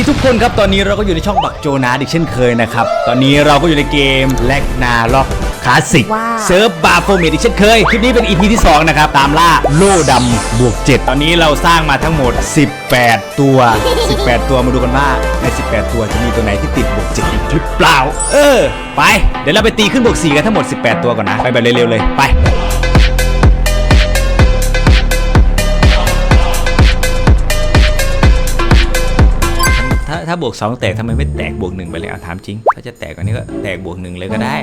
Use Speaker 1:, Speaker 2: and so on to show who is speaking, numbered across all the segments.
Speaker 1: ดีทุกคนครับ ตอนนี้เราก็อยู่ในช่องบักโจนาอีกเช่นเคยนะครับ ตอนนี้เราก็อยู่ในเกมแลกนาล็อกคลาสสิก
Speaker 2: ว้าว
Speaker 1: เซิร์ฟบาร์โฟเมดอีกเช่นเคย คลิปนี้เป็น EP ที่ 2 นะครับ ตามล่าโล่ดำบวก 7 ตอนนี้เราสร้างมาทั้งหมด 18 ตัว 18 ตัวมาดูกันว่า ใน 18 ตัวจะมีตัวไหนที่ติดบวก 7 อีกหรือเปล่า เออ ไป เดี๋ยวเราไปตีขึ้นบวก 4 กันทั้งหมด 18 ตัวก่อนนะ ไปแบบเร็วๆเลย ไป ถ้าบวก 2 แตกทำไมไม่แตกบวก1ไปเลยอาถามจริง ถ้าจะแตกกว่านี้ก็แตกบวก1เลยก็ได้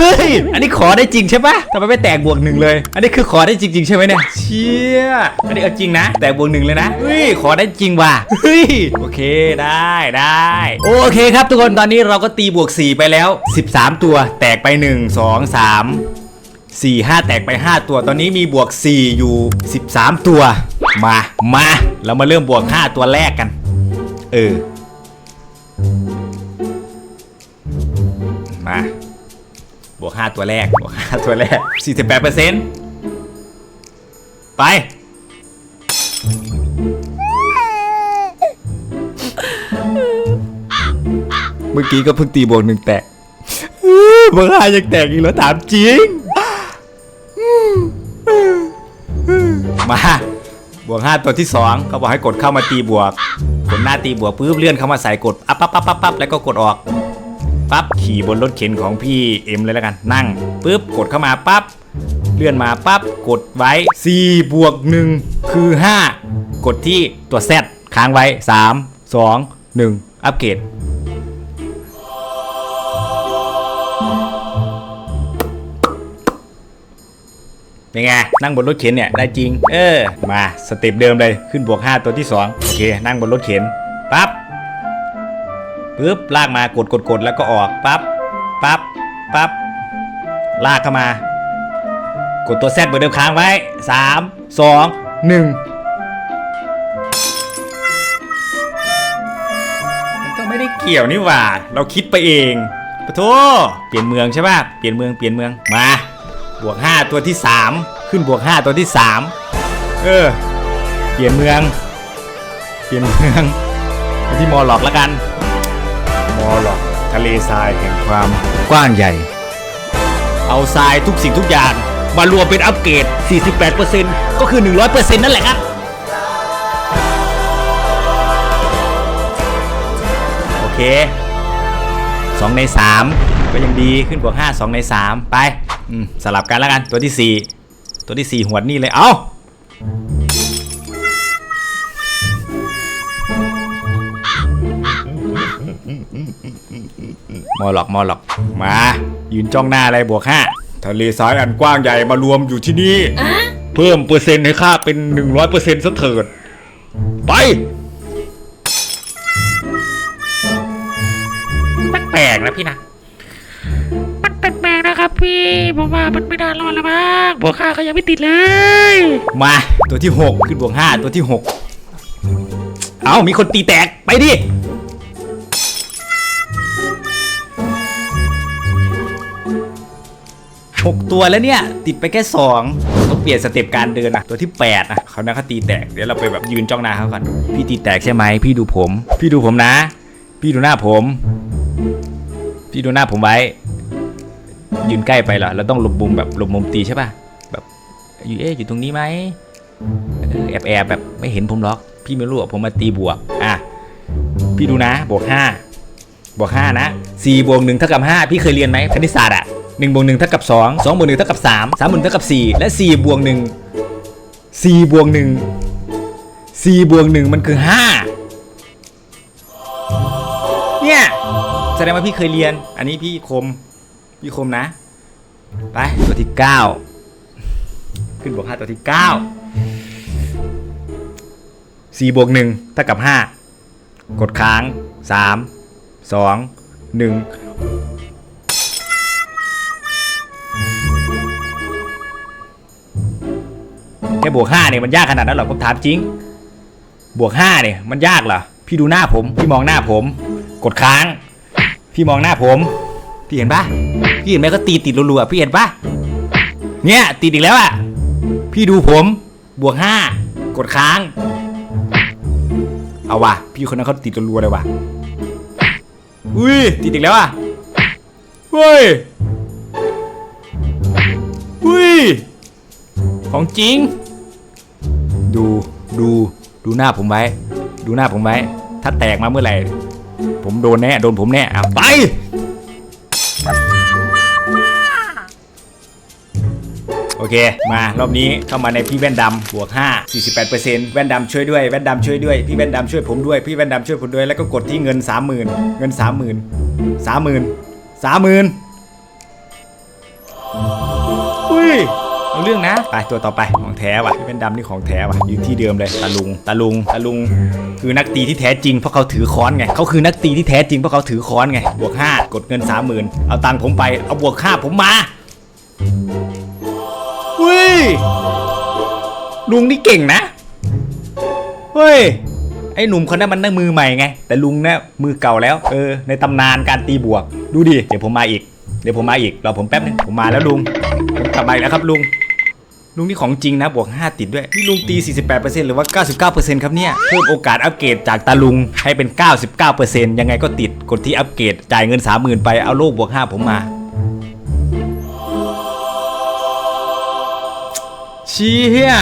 Speaker 1: ฮ้ย อันนี้ขอได้จริงใช่ปะทำไมไม่แตกบวกหนึ่งเลย อันนี้คือขอได้จริงๆใช่ไหมเนี่ย เชี่ย อันนี้เอาจริงนะ แตกบวกหนึ่งเลยนะ เฮ้ย ขอได้จริงว่ะ เฮ้ย โอเค ได้ได้ โอเคครับทุกคน ตอนนี้เราก็ตีบวก 4 ไปแล้ว 13 ตัว แตกไป 1 2 3 4 5 แตกไป 5 ตัว ตอนนี้มีบวก 4 อยู่ 13 ตัว มา มา เรามาเริ่มบวก 5 ตัวแรกกัน เออ บวก 5 ตัวแรก บวก 5 ตัวแรก 48เปอร์เซ็นต์ไป เมื่อกี้ก็เพิ่งตีบวกหนึ่งแตกบวกห้ายังแตกอีกแล้วถามจริง มา บวกห้าตัวที่สองเขาบอกให้กดเข้ามาตีบวก กดหน้าตีบวกปุ๊บเลื่อนเข้ามาใส่กดอัพปั๊บปั๊บปั๊บปั๊บแล้วก็กดออก ปั๊บขี่บนรถเข็นของพี่เอ็มเลยแล้วกัน นั่งปุ๊บกดเข้ามาปั๊บเลื่อนมาปั๊บกดไว้4บวก1คือ 5 กดที่ตัว Z ค้างไว้ 3 2 1 อัปเกรดเป็นไงนั่งบนรถเข็นเนี่ยได้จริง เออ มาสเต็ปเดิมเลยขึ้นบวก 5 ตัวที่ 2 โอเค นั่งบนรถเข็นปั๊บ ปึ๊บลากมากดกดกดแล้วก็ออกปั๊บปั๊บปั๊บลากเข้ามากดตัวแซดเหมือนเดิมค้างไว้สามสองหนึ่งมันก็ไม่ได้เกี่ยวนี่หว่า เราคิดไปเองปะโทเปลี่ยนเมืองใช่ป่ะ เปลี่ยนเมืองเปลี่ยนเมืองมา บวก 5 ตัวที่ 3 ขึ้นบวก 5 ตัวที่ 3 เออ เปลี่ยนเมือง เปลี่ยนเมืองไปที่มอหลอกแล้วกัน มอหลอกทะเลทรายแห่งความกว้างใหญ่ เอาทรายทุกสิ่งทุกอย่าง มารวมเป็นอัปเกรด 48%ก็คือ 100%นั่นแหละครับ โอเค 2 ใน 3 ก็ยังดีขึ้นบวก 5 2 ใน 3 ไป อืม สลับกันแล้วกันตัวที่ 4 ตัวที่ 4หัวดนี่เลย เอา มอหลอกมอหลอก มา ยืนจ้องหน้าอะไรบวกห้าทะเลทรายอันกว้างใหญ่มารวมอยู่ที่นี่ เพิ่มเปอร์เซ็นต์ให้ค่าเป็น100%ซะเถิด ไปแปลกๆนะพี่นะ
Speaker 3: มันแปลกๆนะครับพี่ผมว่ามันไม่น่ารอดแล้วมั้งบวกค่าก็ยังไม่ติดเลย
Speaker 1: มาตัวที่6ขึ้นบวก5ตัวที่6เอามีคนตีแตกไปดิ หกตัวแล้วเนี่ย ติดไปแค่สองต้องเปลี่ยนสเต็ปการเดินอะตัวที่ 8 นะเขาน่าเขาตีแตก เดี๋ยวเราไปแบบยืนจ้องหน้าเขาก่อน พี่ตีแตกใช่ไหม พี่ดูผม พี่ดูผมนะ พี่ดูหน้าผม พี่ดูหน้าผมไว้ ยืนใกล้ไปเหรอเราต้องหลบมุมแบบหลบมุมตีใช่ป่ะ แบบอยู่เอ๊ะอยู่ตรงนี้ไหมแอบแอบแบบไม่เห็นผมหรอก พี่ไม่รู้อะผมมาตีบวก อะ พี่ดูนะ บวกห้าบวกห้านะสี่บวกหนึ่งเท่ากับห้าพี่เคยเรียนไหมคณิตศาสตร์อะ 1บวก1เท่ากับ 2 2บวก1เท่ากับ 3 3บวก1เท่ากับ 4 และ4บวก1 4บวก1 4บวก1มันคือ 5 เนี่ย แสดงว่าพี่เคยเรียน อันนี้พี่คม พี่คมนะ ไป ตัวที่ 9 ขึ้นบวก5ตัวที่ 9 4บวก1เท่ากับ 5 กดค้าง 3 2 1 แค่บวกห้าเนี่ยมันยากขนาดนั้นหรอผมถามจริง บวกห้าเนี่ยมันยากเหรอพี่ดูหน้าผม พี่มองหน้าผม กดค้าง พี่มองหน้าผม พี่เห็นปะพี่เห็นไหมก็ตีติดรัวๆพี่เห็นปะเนี่ยติดอีกแล้วอะพี่ดูผม บวกห้ากดค้าง เอาว่ะ พี่คนนั้นเขาติดรัวๆเลยว่ะอุ้ยติดอีกแล้วอะเฮ้ยอุ้ยของจริง ดูดูดูหน้าผมไว้ ดูหน้าผมไว้ ถ้าแตกมาเมื่อไหร่ ผมโดนแน่ โดนผมแน่อะไปโอเค มารอบนี้เข้ามาในพี่แว่นดำบวก 5 48%แว่นดำช่วยด้วย แว่นดำช่วยด้วย พี่แว่นดำช่วยผมด้วย พี่แว่นดำช่วยผมด้วย แล้วก็กดที่เงิน 30,000 เงิน 30,000 30,000 30,000 เอาเรื่องนะ ไปตัวต่อไปของแท้ว่ะพี่แว่นดำนี่ของแท้ว่ะอยู่ที่เดิมเลยตาลุงตาลุงตาลุง คือนักตีที่แท้จริงเพราะเขาถือค้อนไงเขาคือนักตีที่แท้จริงเพราะเขาถือค้อนไงบวก5กดเงิน30,000เอาตังค์ผมไปเอาบวก5ผมมาเฮ้ยลุงนี่เก่งนะเฮ้ยไอ้หนุ่มคนนั้นมันน่ามือใหม่ไง แต่ลุงนะมือเก่าแล้วเออในตำนานการตีบวก ดูดิเดี๋ยวผมมาอีกเดี๋ยวผมมาอีกรอผมแป๊บนึงผมมาแล้วลุงผมกลับมาอีกแล้วครับลุง ลุงนี่ของจริงนะบวก 5 ติดด้วย นี่ลุงตี 48%หรือว่า 99%ครับเนี่ยเพิ่มโอกาสอัปเกรดจากตาลุงให้เป็น 99%ยังไงก็ติดกดที่อัปเกรดจ่ายเงิน 30,000 ไปเอาโลกบวก 5 ผมมา ชี้เฮีย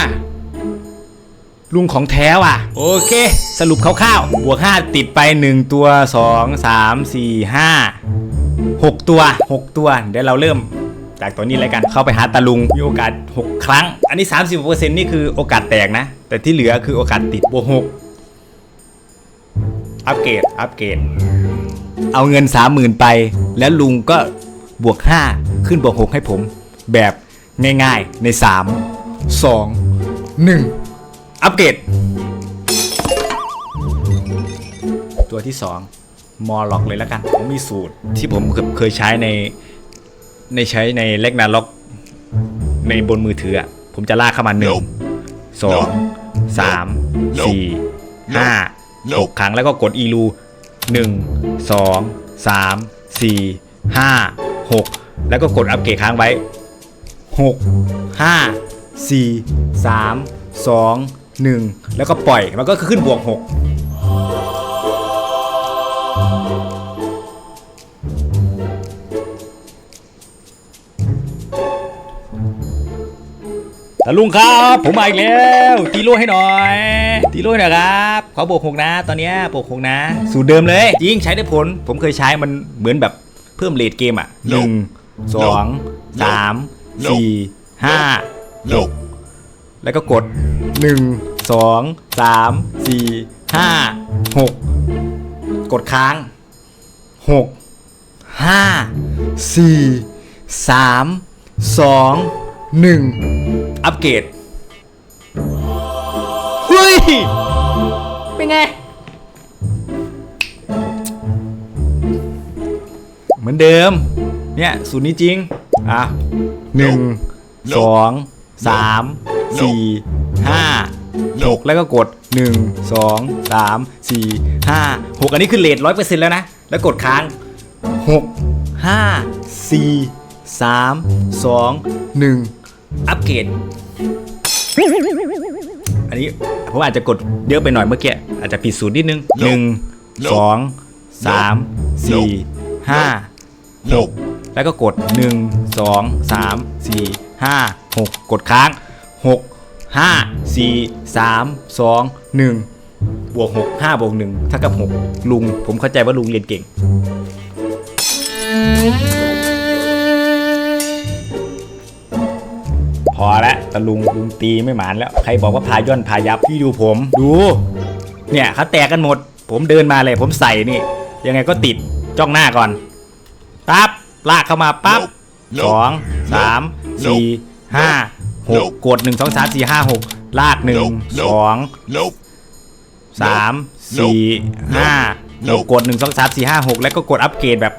Speaker 1: ลุงของแท้ว่ะ โอเค สรุปคร่าวๆบวก 5 ติดไป 1 ตัว 2 3 4 5 6 ตัว 6 ตัว เดี๋ยวเราเริ่ม จากตัวนี้แล้วกันเข้าไปหาตาลุงมีโอกาส 6 ครั้ง อันนี้ 30%นี่คือโอกาสแตกนะ แต่ที่เหลือคือโอกาสติดบวก6อัปเกรดอัปเกรดเอาเงิน 30,000 ไป แล้วลุงก็บวก 5 ขึ้นบวก 6 ให้ผม แบบง่ายๆใน 3 2 1 อัปเกรดตัวที่ 2 มอล็อกเลยแล้วกัน ผมมีสูตรที่ผมเคยใช้ใน ในใช้ในเล็กนาล็อกในบนมือถืออะผมจะลากเข้ามาหนึ่งสองสามสี่ห้าหกครั้งแล้วก็กดอีลูหนึ่งสองสามสี่ห้าหกแล้วก็กดอัปเกรดค้างไว้หกห้าสี่สามสองหนึ่งแล้วก็ปล่อยมันก็ขึ้นบวกหก ลุงครับ ผมมาอีกแล้ว ตีโลให้หน่อย ตีลให้หน่อยครับขอบวกหกนะ ตอนนี้บวกหกนะ สูตรเดิมเลย จริงใช้ได้ผล ผมเคยใช้มันเหมือนแบบเพิ่มเลทเกมอะหนึ่งสองสามสี่ห้า
Speaker 2: Nope.
Speaker 1: แล้วก็กด1 2 3 4 5 6กกดค้าง6 5 4 3 2 1อั ปเกรดเฮ้ย เป็นไง เหมือนเดิม เนี่ยสูตรนี้จริง อะหนึ่งสองสามสี่ห้าหกแล้วก็กดหนึ่งสองสามสี่ห้าหกอันนี้คือเลทร้อยเปอร์เซ็นต์แล้วนะ แล้วกดค้างหกห้าสี่สามสองหนึ่ง อัปเกรด อันนี้ผมอาจจะกดเยอะไปหน่อยเมื่อกี้ อาจจะผิดสูตรนิดนึงหนึ่งสองสามสี่ห้า
Speaker 2: Nope.
Speaker 1: แล้วก็กด1 2 3 4 5 6กดค้าง6 5 4 3 2 1บวก6 5บวก1เท่ากับ6ลุง ผมเข้าใจว่าลุงเรียนเก่ง พอละตะลุงลุงตีไม่หมานแล้ว ใครบอกว่าพาย่อนพายับพี่ดูผม ดู เนี่ยเขาแตกกันหมด ผมเดินมาเลย ผมใส่นี่ ยังไงก็ติดจ้องหน้าก่อนปั๊บลากเข้ามาปั๊บสองสามสี่ห้าหกกดหนึ่งสองสามสี่ห้าหกลากหนึ่งสองสามสี่ห้าหกกดหนึ่งสองสามสี่ห้าหกแล้วก็กดอัปเกรดแบบ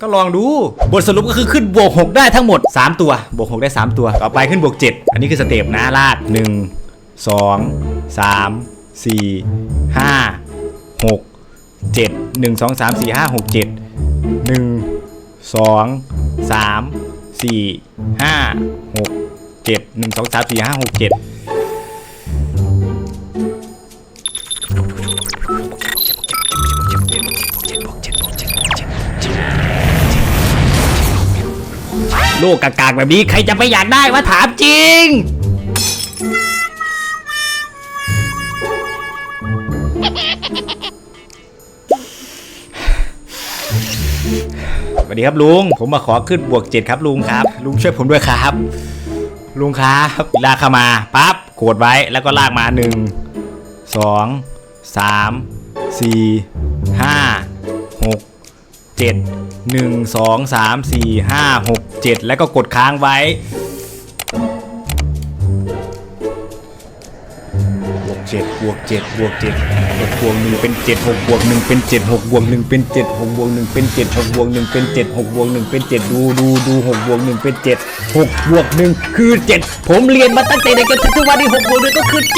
Speaker 1: ก็ลองดู บทสรุปก็คือขึ้นบวก 6 ได้ทั้งหมด 3 ตัวบวก 6 ได้ 3 ตัว ต่อไปขึ้นบวก 7 อันนี้คือสเต็ปนะลาก 1 2 3 4 5 6 7 1 2 3 4 5 6 7 1 2 3 4 5 6 7 1 2 3 4 5 6 7 ลกกากๆแบบนี้ใครจะไม่อยากได้วะถามจริง สวัสดีครับลุง ผมมาขอขึ้นบวกเจ็ดครับลุงครับ ลุงช่วยผมด้วยครับ ลุงครับลากเข้ามาปั๊บกดไว้แล้วก็ลากมาหนึ่งสองสามสี่ 7 1 2 3 4 5 6 7 แล้วก็กดค้างไว้ บวก7บวก7บวก7 6บวก1เป็น7 6บวก1เป็น7 6บวก1เป็น7 6บวก1เป็น7 6บวก1เป็น7 6บวก1เป็น7ดูดูดู6บวก1เป็น7 6บวก1คือ 7 ผมเรียนมาตั้งแต่เด็กันถึงวันนี้6บวก1ก็คือ 7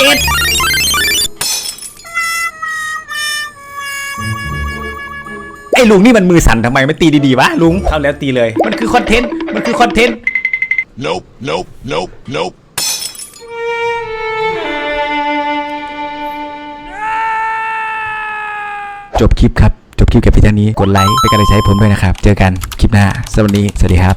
Speaker 1: อ้ลุงนี่มันมือสั่นทำไมไม่ตีดีๆวะลุงเข้าแล้วตีเลย มันคือคอนเทนต์มันคือคอนเทนต์
Speaker 2: Nope, nope, nope, nope.
Speaker 1: จบคลิปครับ จบคลิปกับพี่ท่านนี้ กดไลค์เป็นกำลังใจให้ผมด้วยนะครับ เจอกันคลิปหน้าสวัสดีสวัสดีครับ